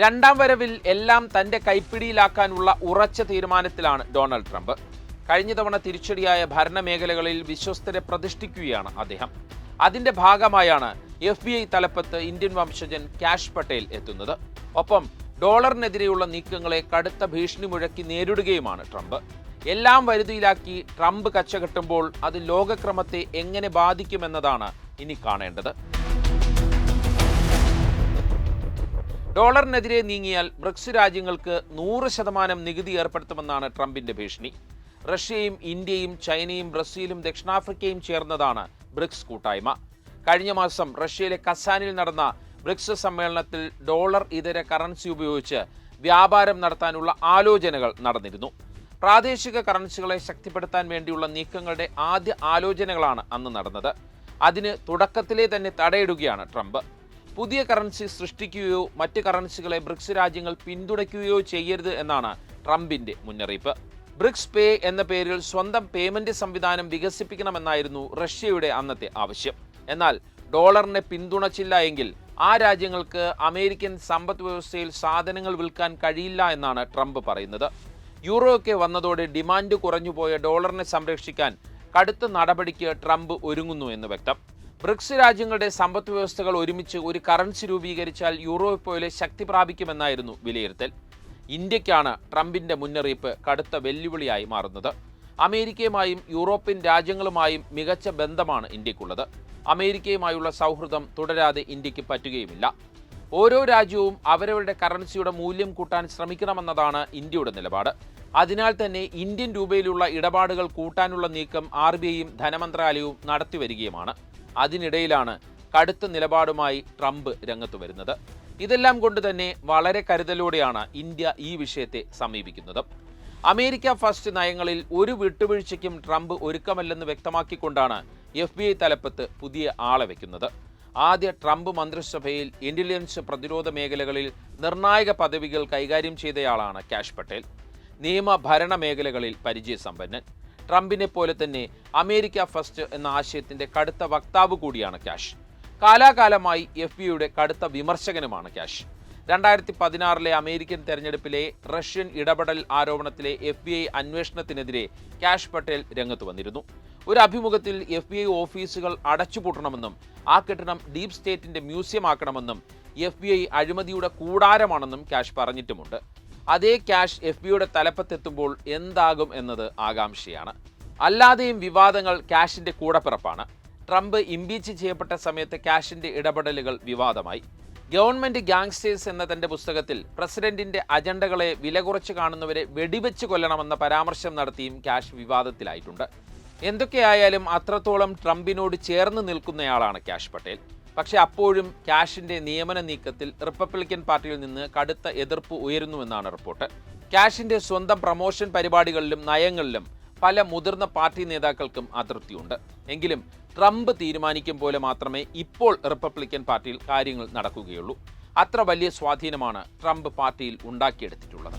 രണ്ടാം വരവിൽ എല്ലാം തന്റെ കൈപ്പിടിയിലാക്കാനുള്ള ഉറച്ച തീരുമാനത്തിലാണ് ഡൊണാൾഡ് ട്രംപ്. കഴിഞ്ഞ തവണ തിരിച്ചടിയായ ഭരണമേഖലകളിൽ വിശ്വസ്തരെ പ്രതിഷ്ഠിക്കുകയാണ് അദ്ദേഹം. അതിന്റെ ഭാഗമായാണ് എഫ് ബി ഐ തലപ്പത്ത് ഇന്ത്യൻ വംശജൻ കാഷ് പട്ടേൽ എത്തുന്നത്. ഒപ്പം ഡോളറിനെതിരെയുള്ള നീക്കങ്ങളെ കടുത്ത ഭീഷണി മുഴക്കി നേരിടുകയുമാണ് ട്രംപ്. എല്ലാം വരുതിയിലാക്കി ട്രംപ് കച്ചകെട്ടുമ്പോൾ അത് ലോകക്രമത്തെ എങ്ങനെ ബാധിക്കുമെന്നതാണ് ഇനി കാണേണ്ടത്. ഡോളറിനെതിരെ നീങ്ങിയാൽ ബ്രിക്സ് രാജ്യങ്ങൾക്ക് നൂറ് ശതമാനം നികുതി ഏർപ്പെടുത്തുമെന്നാണ് ട്രംപിന്റെ ഭീഷണി. റഷ്യയും ഇന്ത്യയും ചൈനയും ബ്രസീലും ദക്ഷിണാഫ്രിക്കയും ചേർന്നതാണ് ബ്രിക്സ് കൂട്ടായ്മ. കഴിഞ്ഞ മാസം റഷ്യയിലെ കസാനിൽ നടന്ന ബ്രിക്സ് സമ്മേളനത്തിൽ ഡോളർ ഇതര കറൻസി ഉപയോഗിച്ച് വ്യാപാരം നടത്താനുള്ള ആലോചനകൾ നടന്നിരുന്നു. പ്രാദേശിക കറൻസികളെ ശക്തിപ്പെടുത്താൻ വേണ്ടിയുള്ള നീക്കങ്ങളുടെ ആദ്യ ആലോചനകളാണ് അന്ന് നടന്നത്. അതിന് തുടക്കത്തിലെ തന്നെ തടയിടുകയാണ് ട്രംപ്. പുതിയ കറൻസി സൃഷ്ടിക്കുകയോ മറ്റ് കറൻസികളെ ബ്രിക്സ് രാജ്യങ്ങൾ പിന്തുണയ്ക്കുകയോ ചെയ്യരുത് എന്നാണ് ട്രംപിന്റെ മുന്നറിയിപ്പ്. ബ്രിക്സ് പേ എന്ന പേരിൽ സ്വന്തം പേയ്മെന്റ് സംവിധാനം വികസിപ്പിക്കണമെന്നായിരുന്നു റഷ്യയുടെ അന്നത്തെ ആവശ്യം. എന്നാൽ ഡോളറിനെ പിന്തുണച്ചില്ല എങ്കിൽ ആ രാജ്യങ്ങൾക്ക് അമേരിക്കൻ സമ്പദ് വ്യവസ്ഥയിൽ സാധനങ്ങൾ വിൽക്കാൻ കഴിയില്ല എന്നാണ് ട്രംപ് പറയുന്നത്. യൂറോയൊക്കെ വന്നതോടെ ഡിമാൻഡ് കുറഞ്ഞുപോയ ഡോളറിനെ സംരക്ഷിക്കാൻ കടുത്ത നടപടിക്ക് ട്രംപ് ഒരുങ്ങുന്നു എന്ന് വ്യക്തം. ബ്രിക്സ് രാജ്യങ്ങളുടെ സമ്പദ് വ്യവസ്ഥകൾ ഒരുമിച്ച് ഒരു കറൻസി രൂപീകരിച്ചാൽ യൂറോപ്പ് പോലെ ശക്തി പ്രാപിക്കുമെന്നായിരുന്നു വിലയിരുത്തൽ. ഇന്ത്യക്കാണ് ട്രംപിന്റെ മുന്നറിയിപ്പ് കടുത്ത വെല്ലുവിളിയായി മാറുന്നത്. അമേരിക്കയുമായും യൂറോപ്യൻ രാജ്യങ്ങളുമായും മികച്ച ബന്ധമാണ് ഇന്ത്യക്കുള്ളത്. അമേരിക്കയുമായുള്ള സൗഹൃദം തുടരാതെ ഇന്ത്യയ്ക്ക് പറ്റുകയുമില്ല. ഓരോ രാജ്യവും അവരവരുടെ കറൻസിയുടെ മൂല്യം കൂട്ടാൻ ശ്രമിക്കണമെന്നതാണ് ഇന്ത്യയുടെ നിലപാട്. അതിനാൽ തന്നെ ഇന്ത്യൻ രൂപയിലുള്ള ഇടപാടുകൾ കൂട്ടാനുള്ള നീക്കം ആർ ബി ഐയും ധനമന്ത്രാലയവും നടത്തിവരികയുമാണ്. അതിനിടയിലാണ് കടുത്ത നിലപാടുമായി ട്രംപ് രംഗത്ത് വരുന്നത്. ഇതെല്ലാം കൊണ്ട് തന്നെ വളരെ കരുതലോടെയാണ് ഇന്ത്യ ഈ വിഷയത്തെ സമീപിക്കുന്നത്. അമേരിക്ക ഫസ്റ്റ് നയങ്ങളിൽ ഒരു വിട്ടുവീഴ്ചയ്ക്കും ട്രംപ് ഒരുക്കമല്ലെന്ന് വ്യക്തമാക്കിക്കൊണ്ടാണ് എഫ് ബി ഐ തലപ്പത്ത് പുതിയ ആളെ വയ്ക്കുന്നത് ആദ്യ ട്രംപ് മന്ത്രിസഭയിൽ ഇന്റലിജൻസ് പ്രതിരോധ മേഖലകളിൽ നിർണായക പദവികൾ കൈകാര്യം ചെയ്തയാളാണ് കാഷ് പട്ടേൽ. നിയമ ഭരണ മേഖലകളിൽ പരിചയസമ്പന്നൻ. ട്രംപിനെ പോലെ തന്നെ അമേരിക്ക ഫസ്റ്റ് എന്ന ആശയത്തിന്റെ കടുത്ത വക്താവ് കൂടിയാണ് ക്യാഷ്. കാലാകാലമായി എഫ് ബിയുടെ കടുത്ത വിമർശകനുമാണ് ക്യാഷ്. രണ്ടായിരത്തി പതിനാറിലെ അമേരിക്കൻ തെരഞ്ഞെടുപ്പിലെ റഷ്യൻ ഇടപെടൽ ആരോപണത്തിലെ എഫ് ബി ഐ അന്വേഷണത്തിനെതിരെ ക്യാഷ് പട്ടേൽ രംഗത്ത് വന്നിരുന്നു. ഒരു അഭിമുഖത്തിൽ എഫ് ബി ഐ ഓഫീസുകൾ അടച്ചുപൂട്ടണമെന്നും ആ കെട്ടിടം ഡീപ് സ്റ്റേറ്റിന്റെ മ്യൂസിയം ആക്കണമെന്നും എഫ് ബി ഐ അഴിമതിയുടെ കൂടാരമാണെന്നും ക്യാഷ് പറഞ്ഞിട്ടുമുണ്ട്. അതേ ക്യാഷ് എഫ് ബിയുടെ തലപ്പത്തെത്തുമ്പോൾ എന്താകും എന്നത് ആകാംക്ഷയാണ്. അല്ലാതെയും വിവാദങ്ങൾ ക്യാഷിന്റെ കൂടപ്പിറപ്പാണ്. ട്രംപ് ഇംപീച്ച് ചെയ്യപ്പെട്ട സമയത്ത് ക്യാഷിന്റെ ഇടപെടലുകൾ വിവാദമായി. ഗവൺമെന്റ് ഗാങ്സ്റ്റേഴ്സ് എന്ന തന്റെ പുസ്തകത്തിൽ പ്രസിഡന്റിന്റെ അജണ്ടകളെ വില കുറച്ച് കാണുന്നവരെ വെടിവെച്ച് കൊല്ലണമെന്ന പരാമർശം നടത്തിയും ക്യാഷ് വിവാദത്തിലായിട്ടുണ്ട്. എന്തൊക്കെയായാലും അത്രത്തോളം ട്രംപിനോട് ചേർന്ന് നിൽക്കുന്നയാളാണ് ക്യാഷ് പട്ടേൽ. പക്ഷേ അപ്പോഴും ക്യാഷിന്റെ നിയമന നീക്കത്തിൽ റിപ്പബ്ലിക്കൻ പാർട്ടിയിൽ നിന്ന് കടുത്ത എതിർപ്പ് ഉയരുന്നുവെന്നാണ് റിപ്പോർട്ട്. ക്യാഷിന്റെ സ്വന്തം പ്രമോഷൻ പരിപാടികളിലും നയങ്ങളിലും പല മുതിർന്ന പാർട്ടി നേതാക്കൾക്കും അതൃപ്തിയുണ്ട്. എങ്കിലും ട്രംപ് തീരുമാനിക്കും പോലെ മാത്രമേ ഇപ്പോൾ റിപ്പബ്ലിക്കൻ പാർട്ടിയിൽ കാര്യങ്ങൾ നടക്കുകയുള്ളൂ. അത്ര വലിയ സ്വാധീനമാണ് ട്രംപ് പാർട്ടിയിൽ ഉണ്ടാക്കിയെടുത്തിട്ടുള്ളത്.